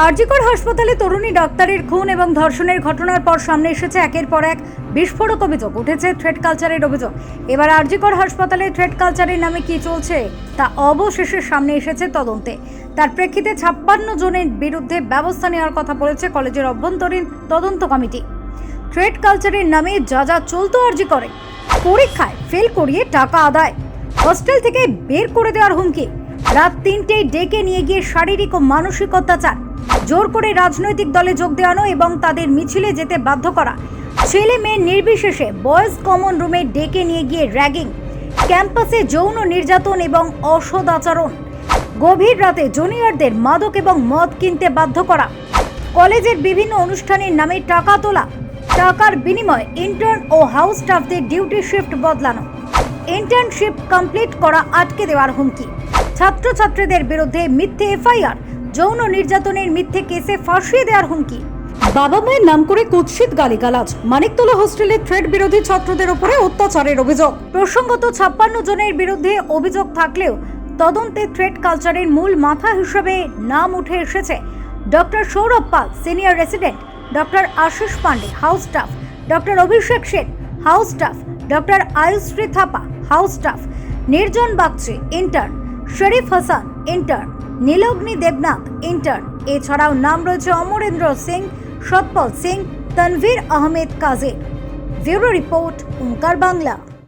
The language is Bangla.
আরজিকর হাসপাতালে তরুণী ডাক্তারের খুন এবং ধর্ষণের ঘটনার পর সামনে এসেছে একের পর এক বিস্ফোরক অভিযোগ, উঠেছে থ্রেড কালচারের অভিযোগ। এবার আরজিকর হাসপাতালে থ্রেড কালচারের নামে কি চলছে তা অবশেষে সামনে এসেছে তদন্তে। তার প্রেক্ষিতে ছাপ্পান্ন জনের বিরুদ্ধে ব্যবস্থা নেওয়ার কথা বলেছে কলেজের অভ্যন্তরীণ তদন্ত কমিটি। থ্রেড কালচারের নামে যা যা চলতো আরজি করে পরীক্ষায় ফেল করিয়ে টাকা আদায়, হস্টেল থেকে বের করে দেওয়ার হুমকি। রাত তিনটেয় ডেকে নিয়ে গিয়ে শারীরিক ও মানসিক অত্যাচার। জোর করে রাজনৈতিক দলে যোগ দেওয়ানো এবং তাদের মিছিলে যেতে বাধ্য করা। ছেলে মেয়ে নির্বিশেষে বয়েজ কমন রুমে ডেকে নিয়ে গিয়ে র্যাগিং, ক্যাম্পাসে যৌন নির্যাতন এবং অসদ আচরণ। গভীর রাতে জুনিয়রদের মাদক এবং মদ কিনতে বাধ্য করা। কলেজের বিভিন্ন অনুষ্ঠানের নামে টাকা তোলা, টাকার বিনিময়ে ইন্টার্ন ও হাউস স্টাফদের ডিউটি শিফট বদলানো। ইন্টার্নশিপ কমপ্লিট করা আটকে দেওয়ার হুমকি। ছাত্রছাত্রীদের বিরুদ্ধে মিথ্যে এফআইআর, যৌন নির্যাতনের মিথ্যে কেসে ফাঁসিয়ে দেওয়ার হুমকি। বাবা মায়ের নাম করে কুৎসিত গালিগালাজ, মানিকতলা হোস্টেলে থ্রেড বিরোধী ছাত্রদের উপরে অত্যাচারের অভিযোগ। প্রসঙ্গত ছাপ্পান্ন জনের বিরুদ্ধে অভিযোগ থাকলেও তদন্তে থ্রেড কালচারের মূল মাথা হিসেবে নাম উঠে এসেছে। Doctor Sourav Pal, senior resident, doctor Ashis Pandey, house staff, doctor Abhishek Sen, house staff, doctor Ayushri Thapa, house staff, Nirjan Bagchi, intern. Sharif Hasan intern Nilagni Debnath intern এছাড়াও নাম রয়েছে অমরেন্দ্র সিং, সতপল সিং, তনভীর আহমেদ কাজের ব্যুরো রিপোর্ট ওঙ্কার বাংলা।